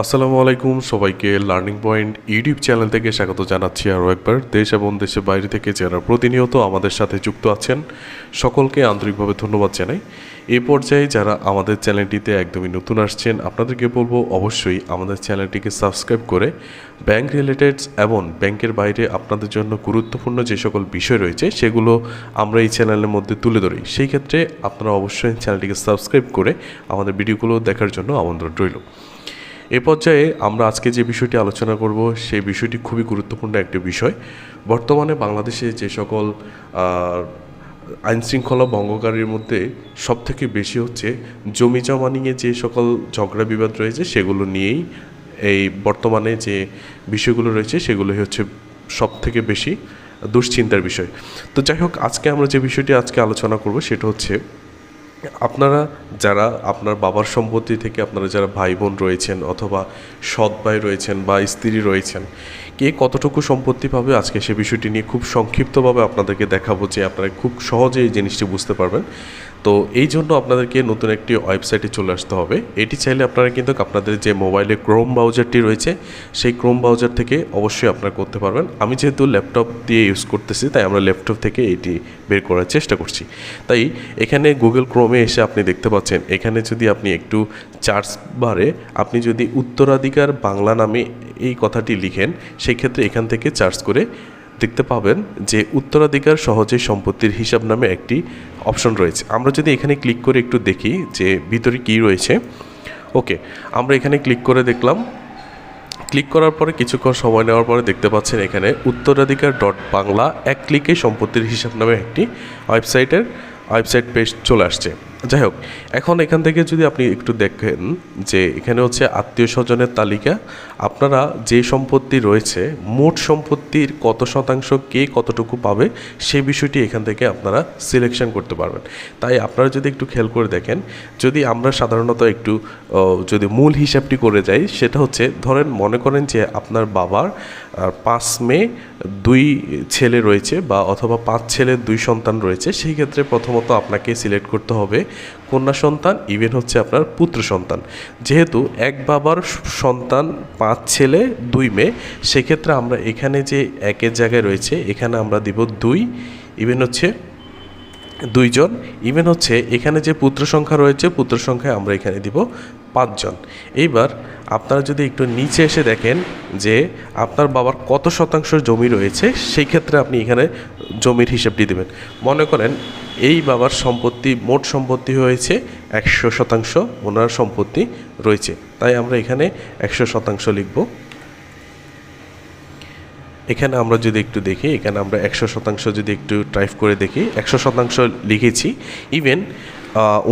আসসালামু আলাইকুম, সবাইকে লার্নিং পয়েন্ট ইউটিউব চ্যানেল থেকে স্বাগত জানাচ্ছি আরও একবার। দেশ এবং দেশের বাইরে থেকে যারা প্রতিনিয়ত আমাদের সাথে যুক্ত আছেন, সকলকে আন্তরিকভাবে ধন্যবাদ জানাই। এ পর্যায়ে যারা আমাদের চ্যানেলটিতে একদমই নতুন আসছেন, আপনাদেরকে বলব অবশ্যই আমাদের চ্যানেলটিকে সাবস্ক্রাইব করে ব্যাংক রিলেটেড এবং ব্যাংকের বাইরে আপনাদের জন্য গুরুত্বপূর্ণ যে সকল বিষয় রয়েছে, সেগুলো আমরা এই চ্যানেলের মধ্যে তুলে ধরি। সেই ক্ষেত্রে আপনারা অবশ্যই চ্যানেলটিকে সাবস্ক্রাইব করে আমাদের ভিডিওগুলো দেখার জন্য আমন্ত্রণ রইল। এ পর্যায়ে আমরা আজকে যে বিষয়টি আলোচনা করব, সেই বিষয়টি খুবই গুরুত্বপূর্ণ একটি বিষয়। বর্তমানে বাংলাদেশে যে সকল আইনশৃঙ্খলা ভঙ্গকারীর মধ্যে সবথেকে বেশি হচ্ছে জমি জমা নিয়ে যে সকল ঝগড়া বিবাদ রয়েছে, সেগুলো নিয়েই এই বর্তমানে যে বিষয়গুলো রয়েছে, সেগুলোই হচ্ছে সব থেকে বেশি দুশ্চিন্তার বিষয়। তো যাই হোক, আজকে আমরা যে বিষয়টি আজকে আলোচনা করব, সেটা হচ্ছে আপনারা যারা আপনার বাবার সম্পত্তি থেকে আপনারা যারা ভাই বোন রয়েছেন অথবা সৎ ভাই রয়েছেন বা স্ত্রী রয়েছেন, কে কতটুকু সম্পত্তি পাবে আজকে সে বিষয়টি নিয়ে খুব সংক্ষিপ্তভাবে আপনাদেরকে দেখাবো যে আপনারা খুব সহজে এই জিনিসটি বুঝতে পারবেন। তো এই জন্য আপনাদেরকে নতুন একটি ওয়েবসাইটে চলে আসতে হবে। এটি চাইলে আপনারা কিন্তু আপনাদের যে মোবাইলে ক্রোম ব্রাউজারটি রয়েছে, সেই ক্রোম ব্রাউজার থেকে অবশ্যই আপনারা করতে পারবেন। আমি যেহেতু ল্যাপটপ দিয়ে ইউজ করতেছি, তাই আমরা ল্যাপটপ থেকে এটি বের করার চেষ্টা করছি। তাই এখানে গুগল ক্রোমে এসে আপনি দেখতে পাচ্ছেন, এখানে যদি আপনি একটু চার্জ বারে আপনি যদি উত্তরাধিকার বাংলা নামে এই কথাটি লিখেন, সেই ক্ষেত্রে এখান থেকে চার্জ করে দেখতে পাবেন যে উত্তরাধিকার সহজে সম্পত্তির হিসাব নামে একটি অপশন রয়েছে। আমরা যদি এখানে ক্লিক করে একটু দেখি যে ভিতরে কী রয়েছে। ওকে, আমরা এখানে ক্লিক করে দেখলাম। ক্লিক করার পরে কিছুক্ষণ সময় নেওয়ার পরে দেখতে পাচ্ছেন এখানে উত্তরাধিকার ডট বাংলা এক ক্লিকে সম্পত্তির হিসাব নামে একটি ওয়েবসাইটের ওয়েবসাইট পেজ চলে আসছে। যাই হোক এখন এখান থেকে যদি আপনি একটু দেখেন যে এখানে হচ্ছে আত্মীয় স্বজনের তালিকা, আপনারা যে সম্পত্তি রয়েছে, মোট সম্পত্তির কত শতাংশ, কে কতটুকু পাবে সেই বিষয়টি এখান থেকে আপনারা সিলেকশন করতে পারবেন। তাই আপনারা যদি একটু খেয়াল করে দেখেন, যদি আমরা সাধারণত একটু যদি মূল হিসাবটি করে যাই, সেটা হচ্ছে, ধরেন মনে করেন যে আপনার বাবার পাঁচ মেয়ে, দুই ছেলে রয়েছে বা অথবা পাঁচ ছেলের দুই সন্তান রয়েছে, সেই ক্ষেত্রে প্রথমত আপনাকে সিলেক্ট করতে হবে কন্যা সন্তান ইভেন হচ্ছে আপনার পুত্র সন্তান। যেহেতু এক বাবার সন্তান, পাঁচ ছেলে, দুই মেয়ে, সেক্ষেত্রে আমরা এখানে যে একের জায়গায় রয়েছে, এখানে আমরা দিব দুই ইভেন হচ্ছে দুইজন ইভেন হচ্ছে এখানে যে পুত্র সংখ্যা রয়েছে, পুত্র সংখ্যায় আমরা এখানে দিব পাঁচজন। এইবার আপনারা যদি একটু নিচে এসে দেখেন যে আপনার বাবার কত শতাংশ জমি রয়েছে, সেই ক্ষেত্রে আপনি এখানে জমির হিসেবটি দেবেন। মনে করেন এই বাবার সম্পত্তি মোট সম্পত্তি হয়েছে একশো শতাংশ, ওনার সম্পত্তি রয়েছে। তাই আমরা এখানে একশো শতাংশ লিখব। এখানে আমরা যদি একটু দেখি, এখানে আমরা একশো শতাংশ যদি একটু টাইপ করে দেখি, একশো শতাংশ লিখেছি। ইভেন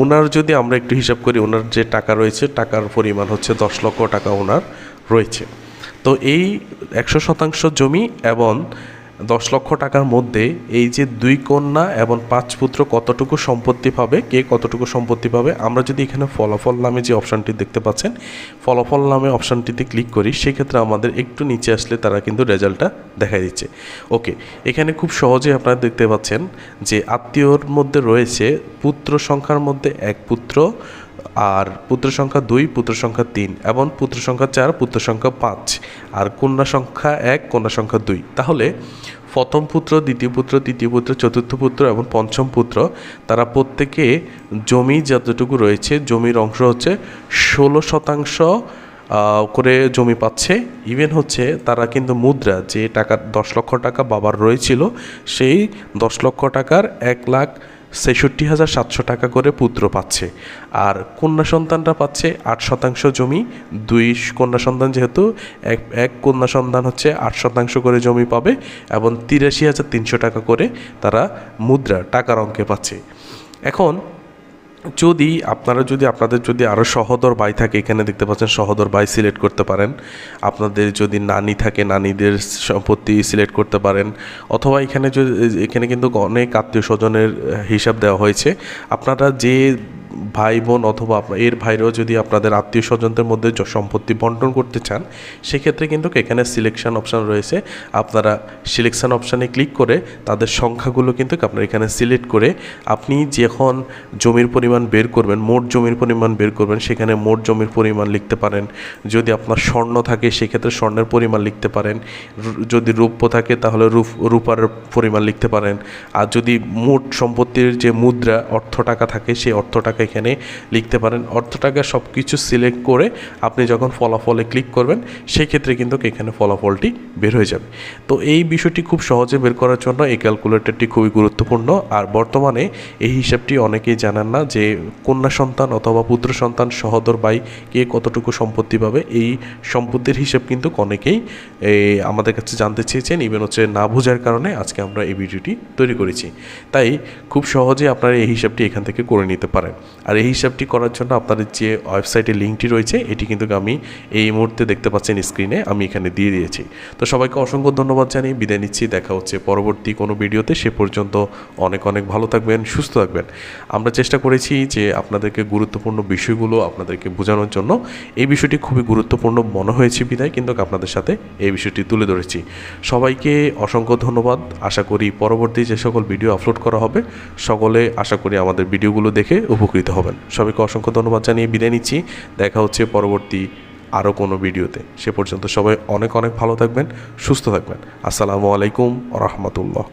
ওনার যদি আমরা একটু হিসাব করি, ওনার যে টাকা রয়েছে, টাকার পরিমাণ হচ্ছে দশ লক্ষ টাকা ওনার রয়েছে। তো এই একশো শতাংশ জমি এবং দশ লক্ষ টাকার মধ্যে এই যে দুই কন্যা এবং পাঁচ পুত্র কতটুকু সম্পত্তি পাবে, কে কতটুকু সম্পত্তি পাবে, আমরা যদি এখানে ফলাফল নামে যে অপশানটি দেখতে পাচ্ছেন, ফলাফল নামে অপশানটিতে ক্লিক করি, সেক্ষেত্রে আমাদের একটু নিচে আসলে তারা কিন্তু রেজাল্টটা দেখা দিচ্ছে। ওকে, এখানে খুব সহজে আপনারা দেখতে পাচ্ছেন যে আত্মীয়র মধ্যে রয়েছে পুত্র সংখ্যার মধ্যে এক পুত্র আর পুত্র সংখ্যা দুই, পুত্র সংখ্যা তিন, এবং পুত্র সংখ্যা চার, পুত্র সংখ্যা পাঁচ, আর কন্যা সংখ্যা এক, কন্যা সংখ্যা দুই। তাহলে প্রথম পুত্র, দ্বিতীয় পুত্র, তৃতীয় পুত্র, চতুর্থ পুত্র এবং পঞ্চম পুত্র, তারা প্রত্যেকে জমি যতটুকু রয়েছে, জমির অংশ হচ্ছে ষোলো শতাংশ করে জমি পাচ্ছে। ইভেন হচ্ছে তারা কিন্তু মুদ্রা, যে টাকা দশ লক্ষ টাকা বাবার রয়েছিল, সেই দশ লক্ষ টাকার এক লাখ ছেষট্টি হাজার সাতশো টাকা করে পুত্র পাচ্ছে। আর কন্যা সন্তানরা পাচ্ছে আট শতাংশ জমি, দুই কন্যা সন্তান যেহেতু, এক এক কন্যা সন্তান হচ্ছে আট শতাংশ করে জমি পাবে এবং তিরাশি হাজার তিনশো টাকা করে তারা মুদ্রা, টাকার অঙ্কে পাচ্ছে। এখন যদি আপনারা যদি, আপনাদের যদি আরও সহদর ভাই থাকে, এখানে দেখতে পাচ্ছেন সহদর ভাই সিলেক্ট করতে পারেন। আপনাদের যদি নানি থাকে, নানিদের সম্পত্তি সিলেক্ট করতে পারেন। অথবা এখানে যদি, এখানে কিন্তু অনেক আত্মীয় স্বজনের হিসাব দেওয়া হয়েছে। আপনারা যে ভাই বোন অথবা এর ভাইরাও যদি আপনাদের আত্মীয় স্বজনদের মধ্যে সম্পত্তি বন্টন করতে চান, সেক্ষেত্রে কিন্তু এখানে সিলেকশন অপশান রয়েছে। আপনারা সিলেকশন অপশানে ক্লিক করে তাদের সংখ্যাগুলো কিন্তু আপনারা এখানে সিলেক্ট করে আপনি যখন জমির পরিমাণ বের করবেন, মোট জমির পরিমাণ বের করবেন, সেখানে মোট জমির পরিমাণ লিখতে পারেন। যদি আপনার স্বর্ণ থাকে, সেক্ষেত্রে স্বর্ণের পরিমাণ লিখতে পারেন। যদি রূপ্য থাকে, তাহলে রূপ, রূপার পরিমাণ লিখতে পারেন। আর যদি মোট সম্পত্তির যে মুদ্রা, অর্থ টাকা থাকে, সেই অর্থ টাকা এখানে লিখতে পারেন। অর্থ টাকা সব কিছু সিলেক্ট করে আপনি যখন ফলাফলে ক্লিক করবেন সেই ক্ষেত্রে কিন্তু এখানে ফলাফলটি বের হয়ে যাবে। তো এই বিষয়টি খুব সহজে বের করার জন্য এই ক্যালকুলেটরটি খুবই গুরুত্বপূর্ণ। আর বর্তমানে এই হিসাবটি অনেকেই জানেন না যে কন্যা সন্তান অথবা পুত্র সন্তান, সহদর ভাই কে কতটুকু সম্পত্তি পাবে, এই সম্পত্তির হিসাব কিন্তু অনেকেই আমাদের কাছে জানতে চেয়েছেন। ইভেন হচ্ছে না বোঝার কারণে আজকে আমরা এই ভিডিওটি তৈরি করেছি। তাই খুব সহজে আপনারা এই হিসাবটি এখান থেকে করে নিতে পারেন। আর এই হিসাবটি করার জন্য আপনাদের যে ওয়েবসাইটের লিঙ্কটি রয়েছে, এটি কিন্তু আমি এই মুহূর্তে দেখতে পাচ্ছেন স্ক্রিনে, আমি এখানে দিয়ে দিয়েছি। তো সবাইকে অসংখ্য ধন্যবাদ জানিয়ে বিদায় নিচ্ছি। দেখা হচ্ছে পরবর্তী কোনো ভিডিওতে। সে পর্যন্ত অনেক অনেক ভালো থাকবেন, সুস্থ থাকবেন। আমরা চেষ্টা করেছি যে আপনাদেরকে গুরুত্বপূর্ণ বিষয়গুলো আপনাদেরকে বোঝানোর জন্য। এই বিষয়টি খুবই গুরুত্বপূর্ণ মনে হয়েছে বিদায়, কিন্তু আপনাদের সাথে এই বিষয়টি তুলে ধরেছি। সবাইকে অসংখ্য ধন্যবাদ। আশা করি পরবর্তী যে সকল ভিডিও আপলোড করা হবে, সকলে আশা করি আমাদের ভিডিওগুলো দেখে উপকৃত হবেন। সবাইকে অসংখ্য ধন্যবাদ জানিয়ে বিদায় নিচ্ছি। দেখা হচ্ছে পরবর্তী আরও কোনো ভিডিওতে। সে পর্যন্ত সবাই অনেক অনেক ভালো থাকবেন, সুস্থ থাকবেন। আসসালামু আলাইকুম রহমতুল্লাহ।